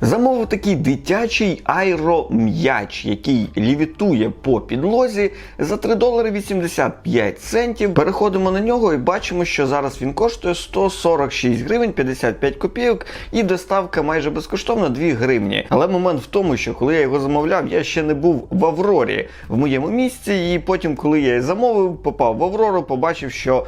Замовив такий дитячий аером'яч, який лівітує по підлозі за 3 долари 85 центів. Переходимо на нього і бачимо, що зараз він коштує 146 гривень 55 копійок і доставка майже безкоштовна 2 гривні. Але момент в тому, що коли я його замовляв, я ще не був в Аврорі в моєму місці, і потім, коли я замовив, попав в Аврору, побачив, що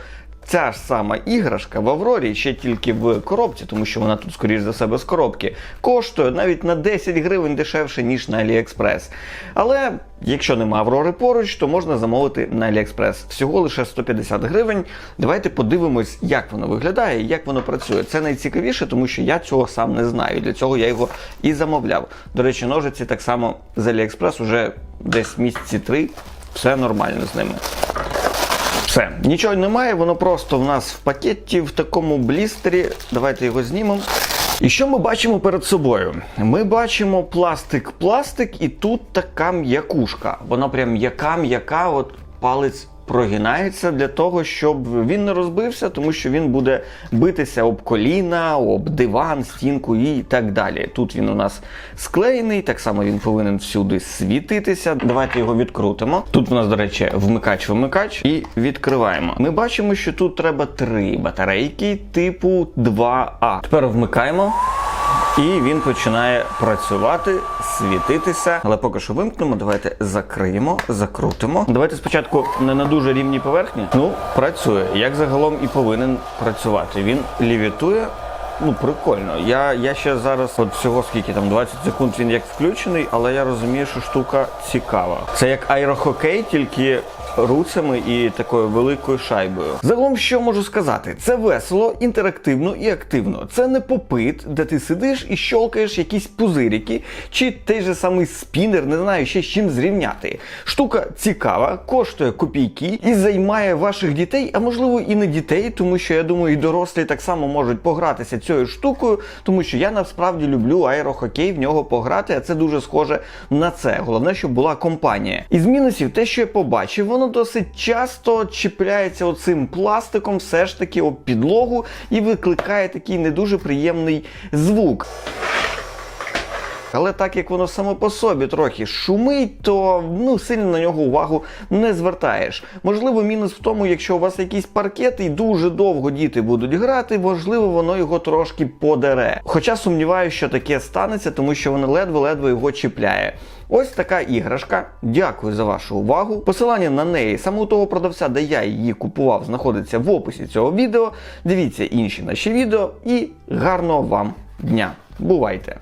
Ця ж сама іграшка в Аврорі ще тільки в коробці, тому що вона тут, скоріш за себе, з коробки, коштує навіть на 10 гривень дешевше, ніж на AliExpress. Але якщо нема Аврори поруч, то можна замовити на AliExpress. Всього лише 150 гривень. Давайте подивимось, як воно виглядає і як воно працює. Це найцікавіше, тому що я цього сам не знаю. Для цього я його і замовляв. До речі, ножиці так само з AliExpress уже десь місяці три. Все нормально з ними. Все, нічого немає, воно просто в нас в пакеті, в такому блістері. Давайте його знімемо. І що ми бачимо перед собою? Ми бачимо пластик-пластик, і тут така м'якушка. Вона прям м'яка-м'яка, от палець прогинається для того, щоб він не розбився, тому що він буде битися об коліна, об диван, стінку і так далі. Тут він у нас склеєний, так само він повинен всюди світитися. Давайте його відкрутимо. Тут у нас, до речі, вмикач-вимикач і відкриваємо. Ми бачимо, що тут треба три батарейки типу 2А. Тепер вмикаємо. І він починає працювати, світитися. Але поки що вимкнемо, давайте закриємо, закрутимо. Давайте спочатку не на дуже рівній поверхні. Ну, працює. Як загалом і повинен працювати. Він лівітує. Ну, прикольно. Я, я ще зараз, от всього скільки там 20 секунд він як включений, але я розумію, що штука цікава. Це як аерохокей, тільки руцями і такою великою шайбою. Загалом, що можу сказати, це весело, інтерактивно і активно. Це не попит, де ти сидиш і щолкаєш якісь пузирики, чи той же самий спінер, не знаю ще з чим зрівняти. Штука цікава, коштує копійки і займає ваших дітей, а можливо і не дітей, тому що я думаю, і дорослі так само можуть погратися цією штукою, тому що я насправді люблю аерохокей в нього пограти, а це дуже схоже на це. Головне, щоб була компанія. Із мінусів, те, що я побачив, воно досить часто чіпляється оцим пластиком, все ж таки об підлогу і викликає такий не дуже приємний звук. Але так як воно само по собі трохи шумить, то ну сильно на нього увагу не звертаєш. Можливо, мінус в тому, якщо у вас якийсь паркет і дуже довго діти будуть грати, можливо, воно його трошки подере. Хоча сумніваюся, що таке станеться, тому що воно ледве-ледве його чіпляє. Ось така іграшка. Дякую за вашу увагу. Посилання на неї саме у того продавця, де я її купував, знаходиться в описі цього відео. Дивіться інші наші відео і гарного вам дня. Бувайте!